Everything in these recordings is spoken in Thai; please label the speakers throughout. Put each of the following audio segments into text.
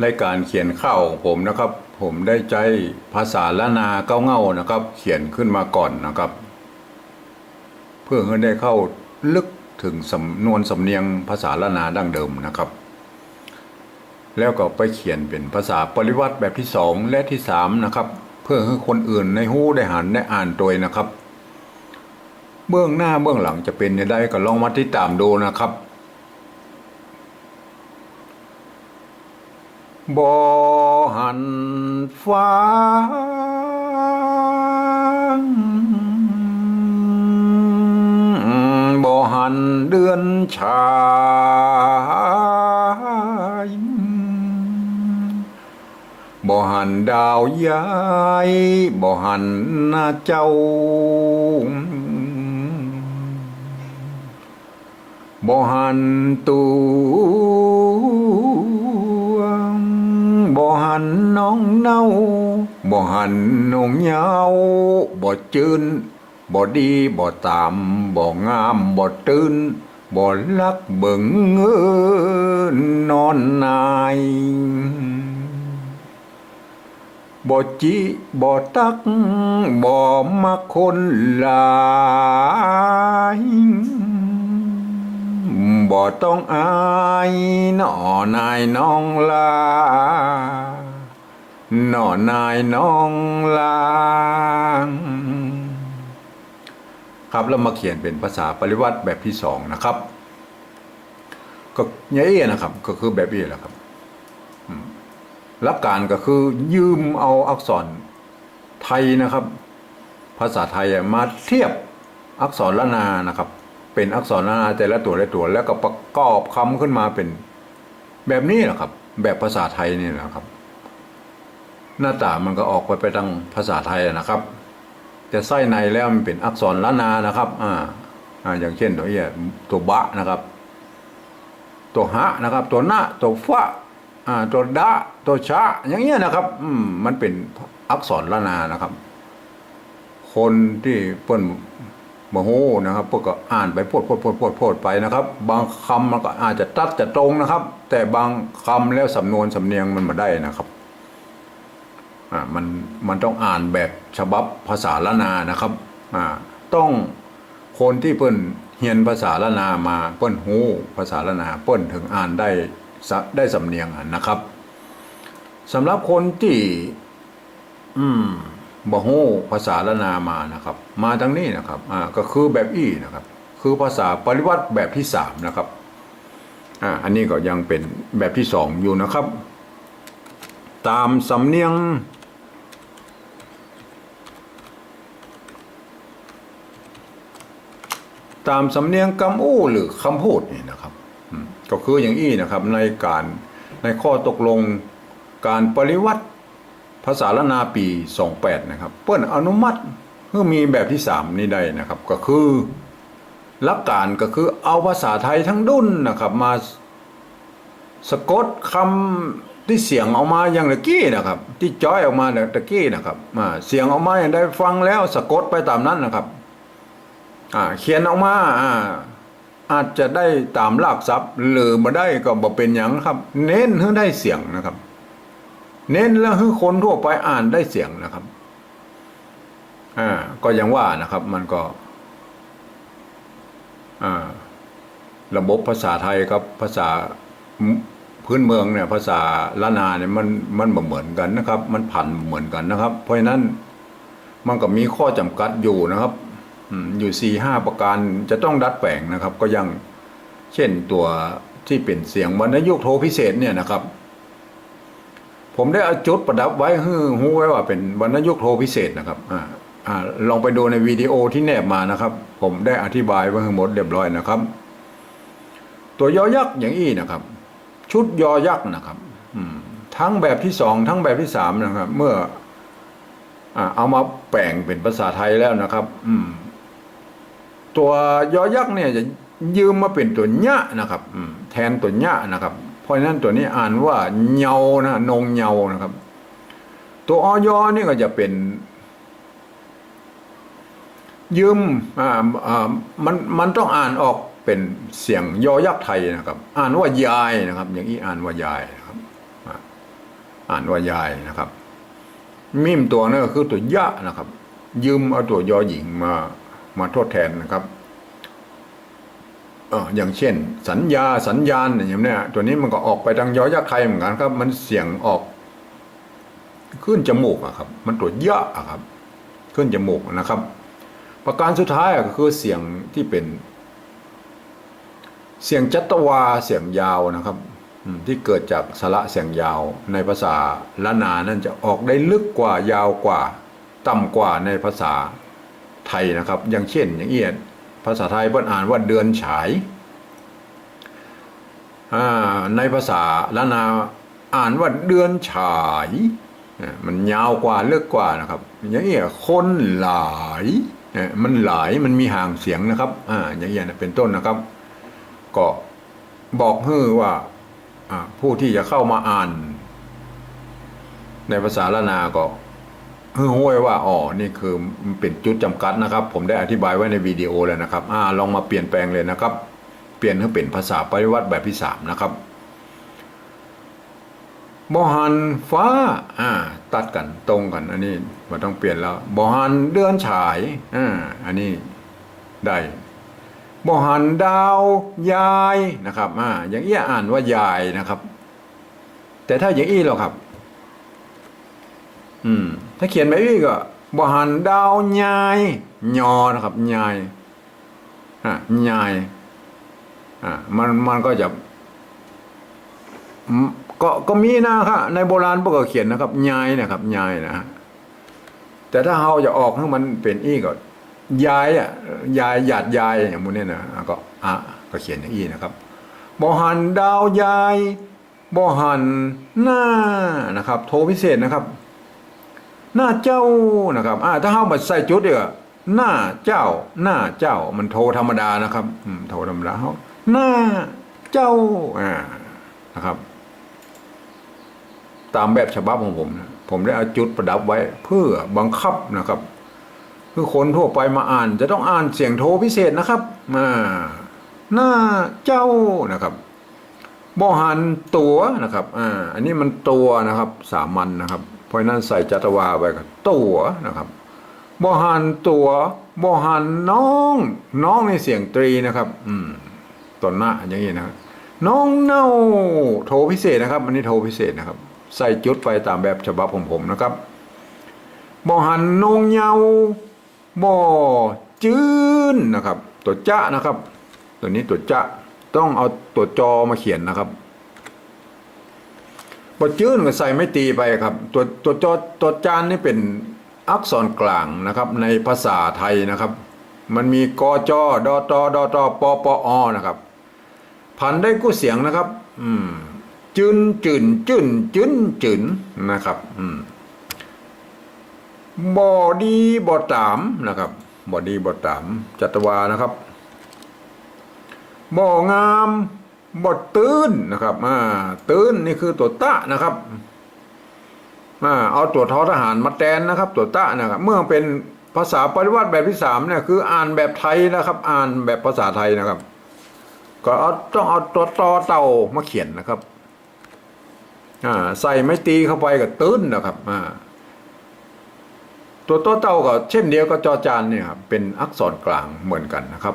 Speaker 1: ในการเขียนเข้าของผมนะครับ ผมได้ใจภาษาละนาเก้าเง่านะครับ เขียนขึ้นมาก่อนนะครับ เพื่อให้ได้เข้าลึกถึงสำนวนสำเนียงภาษาละนาดั้งเดิมนะครับ แล้วก็ไปเขียนเป็นภาษาปริวัติแบบที่สองและที่สามนะครับ เพื่อให้คนอื่นในหู้ได้หันได้อ่านโดยนะครับ เบื้องหน้าเบื้องหลังจะเป็นยังไงก็ลองมาติดตามดูนะครับ บ่หันฟ้างบ่หันเดือนชายบ่ บ่หันน้องเน่าบ่หันนงเหยาวบ่จืนบ่ดีบ่ตามบ่งา บ่ต้องอายหน่อนายน้องลาหน่อนายน้องลาครับแล้วมาเขียนเป็นภาษาปริวัติแบบที่สองนะครับก็อย่นี้นะครับ ก็คือแบบนี้แหละครับหลักการก็คือยืมเอาอักษรไทยนะครับ ภาษาไทยมาเทียบอักษรละนานะครับ เป็นอักษรละนาแต่ละตัวละตัว แล้วก็ประกอบคำขึ้นมาเป็นแบบนี้แหละครับ แบบภาษาไทยนี่แหละครับ หน้าตามันก็ออกไปไปทางภาษาไทยนะครับ แต่ไส้ในแล้วมันเป็นอักษรละนานะครับ อ่าอ่าอย่างเช่นตัวเนี้ยตัวบะนะครับ ตัวหะนะครับ ตัวหนะตัวฟะอ่าตัวดะตัวชะ อย่างเงี้ยนะครับอืมมันเป็นอักษรละนานะครับ คนที่เปิ้น โมโหนะครับพวกก็อ่านไปพูดพูดพูดพูดพูดไปนะครับ บางคำมันก็อาจจะตัดจะตรงนะครับ แต่บางคำแล้วสำนวนสำเนียงมันมาได้นะครับอ่ามันมันต้องอ่านแบบฉบับภาษาละนานะครับอ่าต้องคนที่เปิ้นเรียนภาษาละนามาเปิ้นหูภาษาละนาเปิ้นถึงอ่านได้ได้สำเนียงนะครับสำหรับคนที่ อืม บ่ฮู้ภาษาละนามานะครับ มาทางนี้นะครับอ่าก็คือแบบอี้นะครับ คือภาษาปริวัติแบบที่สามนะครับอ่าอันนี้ก็ยังเป็นแบบที่สองอยู่นะครับ ตามสำเนียงตามสำเนียงคำอู้หรือคำพูดนี่นะครับก็คืออย่างอี้นะครับในการในข้อตกลงการปริวัติ ภาษาละนาปี 28 นะครับเปิ้นอนุมัติเพื่อมีแบบที่ 3 นี้ได้นะครับ ก็คือหลักการก็คือเอาภาษาไทยทั้งดุนนะครับ มาสะกดคำที่เสียงออกมาอย่างตะกี้นะครับ ที่จ้อยออกมาเนี่ยตะกี้นะครับอ่าเสียงออกมาอย่างได้ฟังแล้วสะกดไปตามนั้นนะครับอ่าเขียนออกมาอ่าอาจจะได้ตามลากศัพท์หรือมาได้ก็บ่เป็นอย่างครับ เน้นให้ได้เสียงนะครับ เน้นแล้วให้คนทั่วไปอ่านได้เสียงนะครับ อ่า ก็ยังว่านะครับ มันก็ อ่า ระบบภาษาไทยกับภาษาพื้นเมืองเนี่ย ภาษาละนาเนี่ยมันมันเหมือนกันนะครับ มันผันเหมือนกันนะครับ เพราะฉะนั้นมันก็มีข้อจำกัดอยู่นะครับอยู่สี่ห้าประการจะต้องดัดแปลงนะครับ ก็ยังเช่นตัวที่เป็นเสียงวรรณยุกโทพิเศษเนี่ยนะครับ ผมได้เอาจุดประดับไว้ฮือหูไว้ว่าเป็นวรรณยุกโทพิเศษนะครับอ่าอ่าลองไปดูในวิดีโอที่แนบมานะครับ ผมได้อธิบายไว้ทั้งหมดเรียบร้อยนะครับ ตัวยอยักษ์อย่างอี้นะครับ ชุดยอยักษ์นะครับอืมทั้งแบบที่สองทั้งแบบที่สามนะครับ เมื่ออ่าเอามาแปลงเป็นภาษาไทยแล้วนะครับ อืม ตัวยอยักษ์เนี่ยจะยืมมาเป็นตัวญะนะครับอืมแทนตัวญะนะครับ เพราะฉะนั้นตัวนี้อ่านว่าเยานะนงเยานะครับ ตัวออยอนี่ก็จะเป็น ยืมอ่าอ่ามันมันต้องอ่านออกเป็นเสียงยอยักษ์ไทยนะครับ อ่านว่ายายนะครับ อย่างนี้อ่านว่ายายนะครับอ่านว่ายายนะครับ มิมตัวนั่นก็คือตัวยะนะครับ ยืมเอาตัวยอหญิงมามาทดแทนนะครับ อย่างเช่น สัญญาสัญญาณอย่างเนี้ยตัวนี้มันก็ออกไปทางยอยักษ์ไทยเหมือนกันครับ มันเสียงออก ขึ้นจมูกอะครับ มันตัวเยอะอะครับ ขึ้นจมูกนะครับ ประการสุดท้ายก็คือเสียงที่เป็น เสียงจัตวาเสียงยาวนะครับที่เกิดจากสระเสียงยาวในภาษาละนานั่นจะออกได้ลึกกว่ายาวกว่า ต่ำกว่าในภาษาไทยนะครับ อย่างเช่น อย่างเอียด ภาษาไทยเพิ่นอ่านว่าเดือนฉาย ในภาษาละนาอ่านว่าเดือนฉาย มันยาวกว่าเลึกกว่านะครับ อย่างเอียคนหลายมันหลายมันมีห่างเสียงนะครับอ่าอย่างเอียเป็นต้นนะครับ ก็บอกให้ว่าอ่าผู้ที่จะเข้ามาอ่าน ในภาษาละนาก็ ให้ห้วยว่าอ๋อนี่คือมันเป็นจุดจำกัดนะครับ ผมได้อธิบายไว้ในวิดีโอแล้วนะครับอ่าลองมาเปลี่ยนแปลงเลยนะครับ เปลี่ยนให้เป็นภาษาปริวัติแบบที่สามนะครับบหันฟ้าอ่าตัดกันตรงกัน อันนี้มันต้องเปลี่ยนแล้วบหันเดือนฉายอ่าอันนี้ได้บหันดาวยายนะครับอ่าอย่างเอี้ยอ่านว่ายายนะครับ แต่ถ้าอย่างอี้หรอกครับ อืม ถ้าเขียนแบบนี้ก็บหันดาวยายยอนะครับยายอะยายอะมันมันก็จะก็ก็มีนะครับในโบราณพวกก็เขียนนะครับยายนะครับยายนะฮะแต่ถ้าเราจะออกให้มันเป็นอีก็ยายอะยายหยาดยายอย่างมูเนี่ยนะก็อะก็เขียนอย่างนี้นะครับบหันดาวยายบหันหน้านะครับ โทพิเศษนะครับ หน้าเจ้านะครับอ่าถ้าเฮามาใส่จุดเดียวหน้าเจ้า หน้าเจ้า มันโทธรรมดานะครับอืมโทธรรมดาเฮาหน้าเจ้าอ่านะครับ ตามแบบฉบับของผมนะผมได้เอาจุดประดับไว้ เพื่อบังคับนะครับคือคนทั่วไปมาอ่าน จะต้องอ่านเสียงโทพิเศษนะครับอ่าหน้าเจ้านะครับบหันตัวนะครับอ่าอันนี้มันตัวนะครับ สามัญนะครับ ราะนั้นใส่จัตวาไว้กับตัวนะครับบหันตัวบหันน้อง น้องในเสียงตรีนะครับ อืมตนหน้าอย่างนี้นะน้องเน่าโทพิเศษนะครับ อันนี้โทพิเศษนะครับ ใส่จุดไปตามแบบฉบับของผมนะครับบหันนงเยาบ่จื้นนะครับ ตัวจ้านะครับ ตัวนี้ตัวจะต้องเอาตัวจอมาเขียนนะครับ บทจื้นก็ใส่ไม่ตีไปครับ ตัวตัวจอตัวจานนี่เป็นอักษรกลางนะครับ ในภาษาไทยนะครับ มันมีกอจอดอตอดอตอปอปออนะครับ พันได้กู้เสียงนะครับ อืมจืนจืนจืนจืนจืนนะครับ อืมบอดีบอตามนะครับบอดีบอตามจัตวานะครับบ่งาม บ่ตื้นนะครับอ่าตื้นนี่คือตัวตะนะครับอ่าเอาตัวทอทหารมาแทนนะครับ ตัวตะนะครับ เมื่อเป็นภาษาปริวัติแบบที่สามเนี่ยคืออ่านแบบไทยนะครับ อ่านแบบภาษาไทยนะครับ ก็เอาต้องเอาตัวตอเต่ามาเขียนนะครับอ่าใส่ไม่ตีเข้าไปกับตื้นนะครับอ่าตัวต่อเต่าก็เช่นเดียวกับจอจานเนี่ยครับเป็นอักษรกลางเหมือนกันนะครับ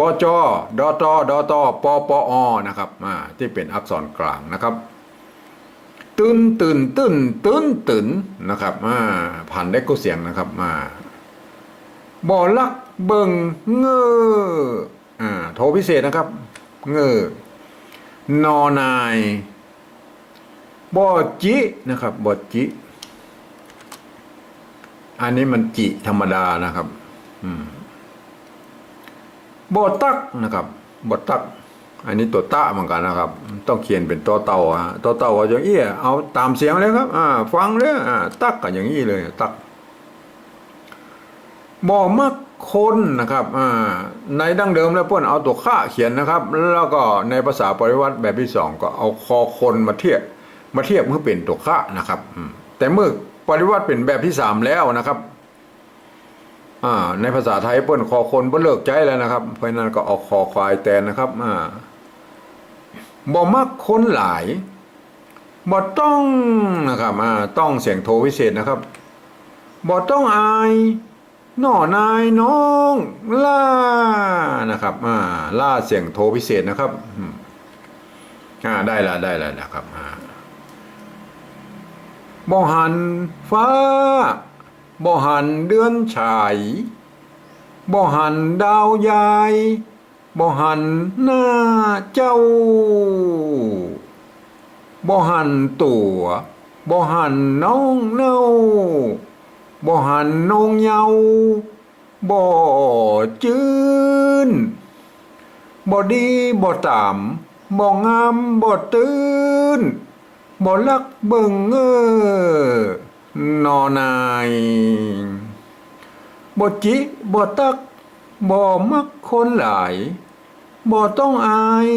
Speaker 1: กจดตดตปปอนะครับอ่าที่เป็นอักษรกลางนะครับตื่นตื่นตื่นตื่นตื่นนะครับอ่าผ่านได้ก็เสียงนะครับอ่าบ่อลักเบิงเงออ่าโทพิเศษนะครับ เงอนอนายบ่อจินะครับบ่อจิ อันนี้มันจิธรรมดานะครับ อืม บตักนะครับบตัก อันนี้ตัวตะเหมือนกันนะครับ ต้องเขียนเป็นตัวเต่าฮะตัวเต่าก็อย่างนี้เอาตามเสียงเลยครับอ่าฟังเลยอ่าตักก็อย่างนี้เลยตักบอมักคนนะครับอ่าในดั้งเดิมแล้วเพื่อนเอาตัวข้าเขียนนะครับ แล้วก็ในภาษาปริวัติแบบที่สองก็เอาคอคนมาเทียบมาเทียบเพื่อเป็นตัวข้านะครับแต่เมื่อปริวัติเป็นแบบที่สามแล้วนะครับ อ่าในภาษาไทยเปิ้นคอคนเปิ้นเลิกใจแล้วนะครับ เพราะนั้นก็เอาคอควายแทนนะครับอ่าบ่มักคนหลายบ่ต้องนะครับอ่าต้องเสียงโทวิเศษนะครับบ่ต้องอายน้อนายน้องล่านะครับอ่าล่าเสียงโทพิเศษนะครับอ่าได้ละได้ละนะครับอ่าบ่หันฟ้า บ่หันเดือนฉายบ่หันดาวยายบ่หันหน้าเจ้าบ่หันตัวบ่หันน้องเน่าบ่หันน้องเยาบ่จืนบ่ดีบ่ตามบ่งามบ่ตื่นบ่ลักเบิ่งเออ นอนายบ่จิบ่ตักบ่มักคนหลายบ่ต้องอาย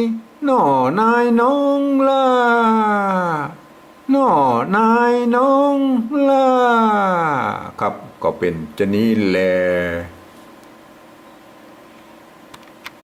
Speaker 1: หน่อนายน้องล่าหน่อนายน้องล่าครับก็เป็นจะนี้แหละ